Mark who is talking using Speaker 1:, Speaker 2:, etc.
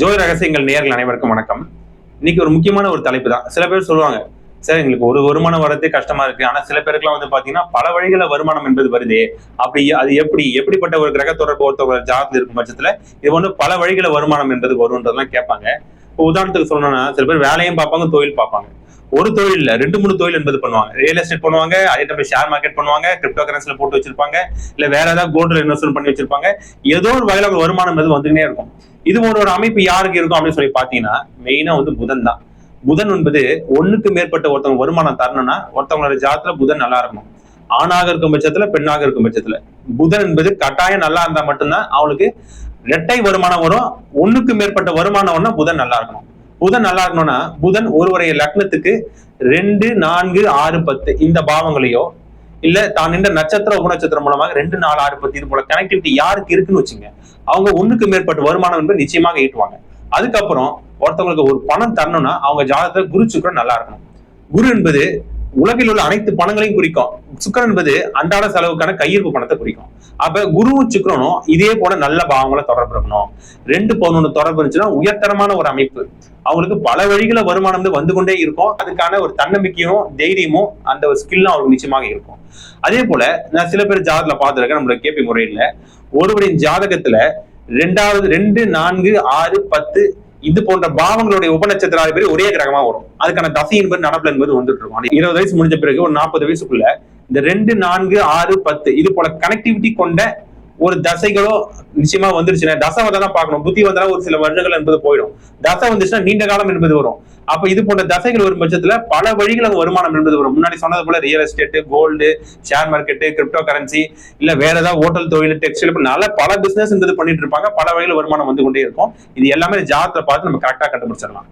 Speaker 1: Joy ரகசியங்கள் நேர்கள் அனைவருக்கும் வணக்கம். இன்னைக்கு ஒரு முக்கியமான ஒரு தலைப்பு தான் சில பேர் சொல்லுவாங்க சார் எங்களுக்கு ஒரு வருமானம் வரதே கஷ்டமா இருக்கு. ஆனா சில பேருக்குலாம் வந்து பாத்தீங்கன்னா பல வழிகள வருமானம் என்பது வருதே. அப்படி அது எப்படி எப்படிப்பட்ட ஒரு கிரக தொடர்பு ஒருத்தவங்க ஜாதகத்தில் இருக்கும் பட்சத்துல இது வந்து பல வழிகள வருமானம் என்பது வரும்ன்றதெல்லாம் கேட்பாங்க. இப்போ உதாரணத்துக்கு சொல்லணும்னா சில பேர் வேலையும் பார்ப்பாங்க தொழில் பார்ப்பாங்க. ஒரு தொழில் இல்ல ரெண்டு மூணு தொழில் என்பது பண்ணுவாங்க. ரியல் எஸ்டேட் பண்ணுவாங்க அதே டைம் ஷேர் மார்க்கெட் பண்ணுவாங்க கிரிப்டோ கரன்சில போட்டு வச்சிருப்பாங்க இல்ல வேற ஏதாவது கோல்டுல இன்வெஸ்ட்மெண்ட் பண்ணி வச்சிருப்பாங்க. ஏதோ ஒரு வகையில அவங்க வருமானம் என்பது வந்துனே இருக்கும். இது ஒரு ஒரு அமைப்பு யாருக்கு இருக்கும் அப்படின்னு சொல்லி பாத்தீங்கன்னா மெயினா வந்து புதன் தான். புதன் என்பது ஒண்ணுக்கு மேற்பட்ட ஒருத்தவங்க வருமானம் தரணும்னா ஒருத்தவங்களோட ஜாத்துல புதன் நல்லா இருக்கணும் ஆணாக இருக்கும் பட்சத்துல பெண்ணாக இருக்கும் பட்சத்துல. புதன் என்பது கட்டாயம் நல்லா இருந்தா மட்டும்தான் அவளுக்கு இரட்டை வருமானம் வரும். ஒண்ணுக்கு மேற்பட்ட வருமானம் புதன் நல்லா இருக்கணும். புதன் நல்லா இருக்கணும்னா புதன் ஒருவரைய லக்னத்துக்கு ரெண்டு நான்கு ஆறு பத்து இந்த பாவங்களையோ இல்ல தான் நின்ற நட்சத்திர உபநட்சத்திரம் மூலமாக ரெண்டு நாலு ஆறு பத்து இது போல கனெக்டிவிட்டி யாருக்கு இருக்குன்னு வச்சுங்க அவங்க ஒண்ணுக்கு மேற்பட்ட வருமானம் என்பது நிச்சயமாக ஈட்டுவாங்க. அதுக்கப்புறம் ஒருத்தவங்களுக்கு ஒரு பணம் தரணும்னா அவங்க ஜாதகத்துல குரு சுக்கரன் நல்லா இருக்கணும். குரு என்பது உலகில் உள்ள அனைத்து பணங்களையும் குறிக்கும். சுக்கரன் என்பது அன்றாட செலவுக்கான கையிருப்பு பணத்தை குறிக்கும். அப்ப குருவும் சுக்கரனும் இதே போல நல்ல பாவங்களை தொடர்பு இருக்கணும் ரெண்டு பதினொன்று தொடர்பு இருந்துச்சுன்னா உயர்தரமான ஒரு அமைப்பு. அவங்களுக்கு பல வழிகளை வருமானம் வந்து வந்து கொண்டே இருக்கும். அதுக்கான ஒரு தன்னம்பிக்கையும் தைரியமும் அந்த ஒரு ஸ்கில்லும் அவங்களுக்கு நிச்சயமாக இருக்கும். அதே போல நான் சில பேர் ஜாதகத்துல பார்த்துருக்கேன் நம்மளோட கேபி முறையில. ஒருவரின் ஜாதகத்துல ரெண்டாவது ரெண்டு நான்கு ஆறு பத்து இது போன்ற பாவங்களுடைய உபநட்சத்திராதிபதி ஒரே கிரகமா வரும். அதுக்கான தசை என்பது நடப்பு என்பது வந்துட்டு இருக்கும் இருபது வயசு முடிஞ்ச பிறகு ஒரு நாற்பது வயசுக்குள்ள இந்த ரெண்டு நான்கு ஆறு பத்து இது போல கனெக்டிவிட்டி கொண்ட ஒரு தசைகளோ நிச்சயமா வந்துருச்சுன்னா தசை வந்தா பார்க்கணும். புத்தி வந்தா ஒரு சில வருடங்கள் என்பது போயிடும். தசை வந்துச்சுன்னா நீண்ட காலம் என்பது வரும். அப்ப இது போன்ற தசைகள் வரும் பட்சத்துல பல வழிகள் அங்க வருமானம் என்பது வரும். முன்னாடி சொன்னது போல real estate gold share market crypto currency இல்ல வேற ஏதாவது ஹோட்டல் தொழில் டெக்ஸ்டைல் நல்ல பல பிசினஸ் என்பது பண்ணிட்டு இருப்பாங்க. பல வகையில் வருமானம் வந்து கொண்டே இருக்கும். இது எல்லாமே ஜாதகத்தை பார்த்து நம்ம கரெக்டா கண்டுபிடிச்சிடலாம்.